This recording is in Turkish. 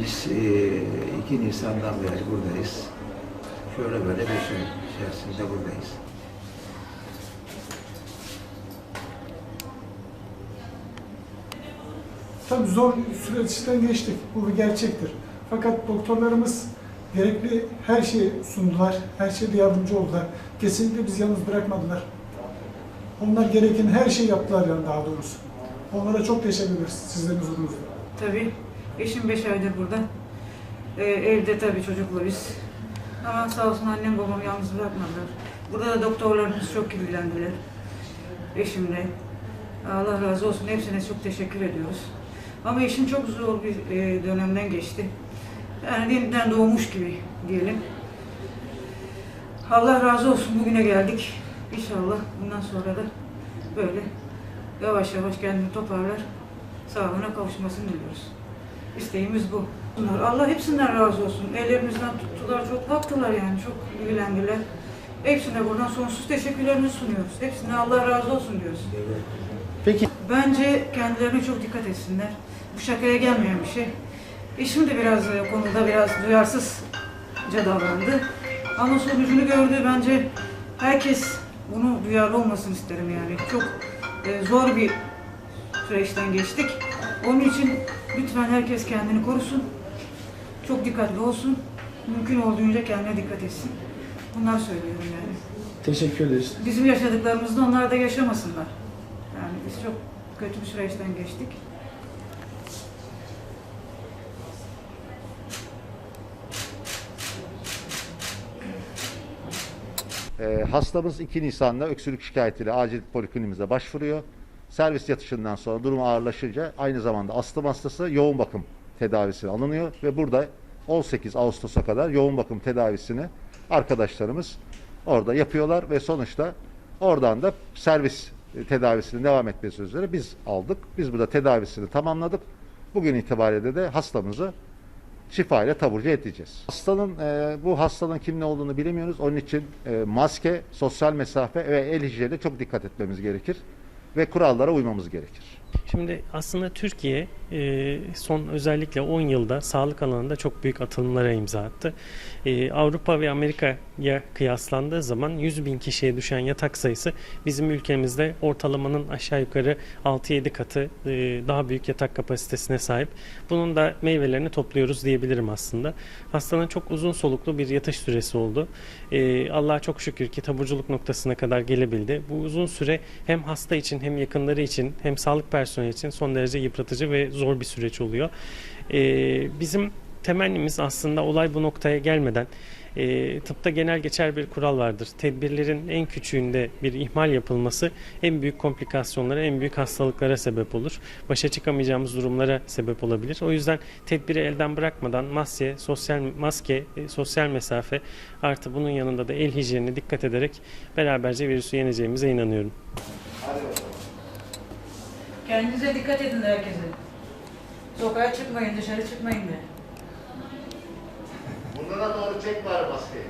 Biz e, 2 Nisan'dan beri buradayız. Şöyle böyle 5 ay içerisinde buradayız. Tabii zor süreçten geçtik. Bu bir gerçektir. Fakat doktorlarımız gerekli her şeyi sundular. Her şeyde yardımcı oldular. Kesinlikle bizi yalnız bırakmadılar. Onlar gereken her şeyi yaptılar yani daha doğrusu. Onlara çok teşekkür ederiz sizlerin huzurunuzda. Tabii. Eşim beş aydır burada. Ee, evde tabii çocukla biz. Ama sağ olsun annem babam yalnız bırakmadılar. Burada da doktorlarımız çok ilgilendiler. Eşimle. Allah razı olsun. Hepsine çok teşekkür ediyoruz. Ama eşim çok zor bir e, dönemden geçti. Yani yeniden doğmuş gibi diyelim. Allah razı olsun bugüne geldik. İnşallah bundan sonra da böyle yavaş yavaş kendini toparlar. Sağlığına kavuşmasını diliyoruz. İsteğimiz bu. Bunlar Allah hepsinden razı olsun. Ellerinizden tuttular, çok baktılar yani, çok ilgilendiler. Hepsine buradan sonsuz teşekkürlerimizi sunuyoruz. Hepsine Allah razı olsun diyoruz. Peki Bence kendilerine çok dikkat etsinler. Bu şakaya gelmeyen bir şey. Eşim de biraz e, konuda biraz duyarsızca davrandı. Ama sonucunu gördü. Bence herkes bunu duyarlı olmasını isterim yani. Çok e, zor bir süreçten geçtik. Onun için lütfen herkes kendini korusun. Çok dikkatli olsun. Mümkün olduğunca kendine dikkat etsin. Bunlar söylüyorum yani. teşekkür ederiz. Bizim yaşadıklarımızda onlar da yaşamasınlar. Yani biz çok kötü bir süreçten geçtik. Ee, hastamız 2 Nisan'da öksürük şikayetiyle acil polikliniğimize başvuruyor. Servis yatışından sonra durum ağırlaşınca aynı zamanda astım hastası yoğun bakım tedavisine alınıyor ve burada 18 Ağustos'a kadar yoğun bakım tedavisini arkadaşlarımız orada yapıyorlar ve sonuçta oradan da servis e, tedavisinin devam etmesi üzere biz aldık. Biz burada tedavisini tamamladık. Bugün itibariyle de hastamızı şifa ile taburcu edeceğiz. Hastanın e, bu hastanın kim ne olduğunu bilemiyoruz. Onun için e, maske, sosyal mesafe ve el hijyenine çok dikkat etmemiz gerekir ve kurallara uymamız gerekir. Şimdi aslında Türkiye e, son özellikle 10 yılda sağlık alanında çok büyük atılımlara imza attı. E, Avrupa ve Amerika'ya kıyaslandığı zaman 100 bin kişiye düşen yatak sayısı bizim ülkemizde ortalamanın aşağı yukarı 6-7 katı e, daha büyük yatak kapasitesine sahip. Bunun da meyvelerini topluyoruz diyebilirim aslında. Hastanın çok uzun soluklu bir yatış süresi oldu. Allah'a çok şükür ki taburculuk noktasına kadar gelebildi. Bu uzun süre hem hasta için hem yakınları için hem sağlık personeli için son derece yıpratıcı ve zor bir süreç oluyor. Ee, bizim temennimiz aslında olay bu noktaya gelmeden e, tıpta genel geçer bir kural vardır. Tedbirlerin en küçüğünde bir ihmal yapılması en büyük komplikasyonlara, en büyük hastalıklara sebep olur. Başa çıkamayacağımız durumlara sebep olabilir. O yüzden tedbiri elden bırakmadan maske, sosyal maske, e, sosyal mesafe artı bunun yanında da el hijyenine dikkat ederek beraberce virüsü yeneceğimize inanıyorum. Kendinize dikkat edin herkese. Sokağa çıkmayın, dışarı çıkmayın de. Bunlara doğru çek var maskeyi.